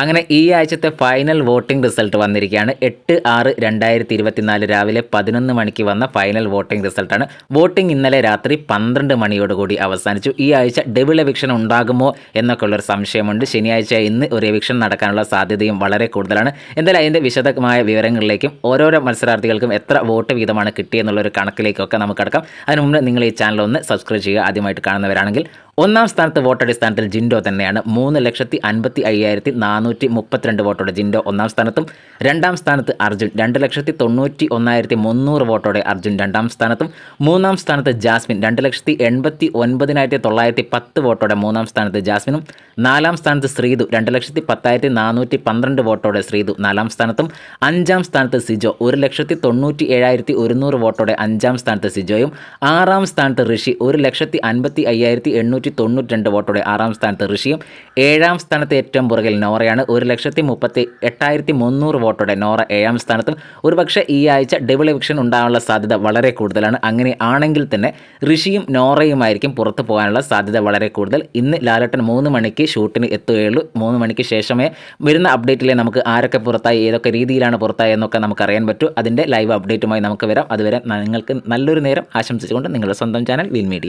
അങ്ങനെ ഈ ആഴ്ചത്തെ ഫൈനൽ വോട്ടിംഗ് റിസൾട്ട് വന്നിരിക്കുകയാണ്. എട്ട് ആറ് രണ്ടായിരത്തി ഇരുപത്തിനാല് രാവിലെ പതിനൊന്ന് മണിക്ക് വന്ന ഫൈനൽ വോട്ടിംഗ് റിസൾട്ടാണ് വോട്ടിംഗ് ഇന്നലെ രാത്രി പന്ത്രണ്ട് മണിയോടുകൂടി അവസാനിച്ചു. ഈ ആഴ്ച ഡബിൾ എവിക്ഷൻ ഉണ്ടാകുമോ എന്നൊക്കെ ഉള്ളൊരു സംശയമുണ്ട്. ശനിയാഴ്ച ഇന്ന് ഒരു എവിക്ഷൻ നടക്കാനുള്ള സാധ്യതയും വളരെ കൂടുതലാണ്. എന്തായാലും അതിന്റെ വിശദമായ വിവരങ്ങളിലേക്കും ഓരോരോ മത്സരാർത്ഥികൾക്കും എത്ര വോട്ട് വീതമാണ് കിട്ടിയെന്നുള്ളൊരു കണക്കിലേക്കൊക്കെ നമുക്ക് കടക്കാം. അതിന് മുമ്പ് നിങ്ങൾ ഈ ചാനൽ ഒന്ന് സബ്സ്ക്രൈബ് ചെയ്യുക. ആദ്യമായിട്ട് കാണുന്നവരാണെങ്കിൽ ഒന്നാം സ്ഥാനത്ത് വോട്ടടിസ്ഥാനത്തിൽ ജിൻഡോ തന്നെയാണ്. മൂന്ന് ലക്ഷത്തി അൻപത്തി അയ്യായിരത്തി നാനൂറ്റി മുപ്പത്തിരണ്ട് വോട്ടോടെ ജിൻഡോ ഒന്നാം സ്ഥാനത്തും രണ്ടാം സ്ഥാനത്ത് അർജുൻ രണ്ട് ലക്ഷത്തി തൊണ്ണൂറ്റി ഒന്നായിരത്തി മുന്നൂറ് വോട്ടോടെ അർജുൻ രണ്ടാം സ്ഥാനത്തും മൂന്നാം സ്ഥാനത്ത് ജാസ്മിൻ രണ്ട് ലക്ഷത്തി എൺപത്തി ഒൻപതിനായിരത്തി തൊള്ളായിരത്തി പത്ത് വോട്ടോടെ മൂന്നാം സ്ഥാനത്ത് ജാസ്മിനും നാലാം സ്ഥാനത്ത് ശ്രീതു രണ്ട് ലക്ഷത്തി പത്തായിരത്തി നാനൂറ്റി പന്ത്രണ്ട് വോട്ടോടെ ശ്രീതു നാലാം സ്ഥാനത്തും അഞ്ചാം സ്ഥാനത്ത് സിജോ ഒരു ലക്ഷത്തി തൊണ്ണൂറ്റി ഏഴായിരത്തി ഒരുന്നൂറ് വോട്ടോടെ അഞ്ചാം സ്ഥാനത്ത് സിജോയും ആറാം സ്ഥാനത്ത് ഋഷി ഒരു ലക്ഷത്തി അൻപത്തി അയ്യായിരത്തി എണ്ണൂറ്റി തൊണ്ണൂറ്റി രണ്ട് വോട്ടോടെ ആറാം സ്ഥാനത്ത് ഋഷിയും ഏഴാം സ്ഥാനത്ത് ഏറ്റവും പുറകിൽ നോറയാണ് ഒരു ലക്ഷത്തി മുപ്പത്തി എട്ടായിരത്തി മുന്നൂറ് വോട്ടോടെ നോറ ഏഴാം സ്ഥാനത്തും. ഒരുപക്ഷെ ഈ ആഴ്ച ഡബിൾ ഉണ്ടാകാനുള്ള സാധ്യത വളരെ കൂടുതലാണ്. അങ്ങനെ ആണെങ്കിൽ തന്നെ ഋഷിയും നോറയുമായിരിക്കും പുറത്തു പോകാനുള്ള സാധ്യത വളരെ കൂടുതൽ. ഇന്ന് ലാലട്ടൻ മൂന്ന് മണിക്ക് ഷൂട്ടിന് എത്തുകയുള്ളൂ. മൂന്ന് മണിക്ക് ശേഷമേ വരുന്ന അപ്ഡേറ്റിലെ നമുക്ക് ആരൊക്കെ പുറത്തായി ഏതൊക്കെ രീതിയിലാണ് പുറത്തായി എന്നൊക്കെ നമുക്ക് അറിയാൻ പറ്റൂ. അതിന്റെ ലൈവ് അപ്ഡേറ്റുമായി നമുക്ക് വരാം. അതുവരെ നിങ്ങൾക്ക് നല്ലൊരു നേരം ആശംസിച്ചുകൊണ്ട് നിങ്ങളുടെ സ്വന്തം ചാനൽ വിൻ മീഡിയ.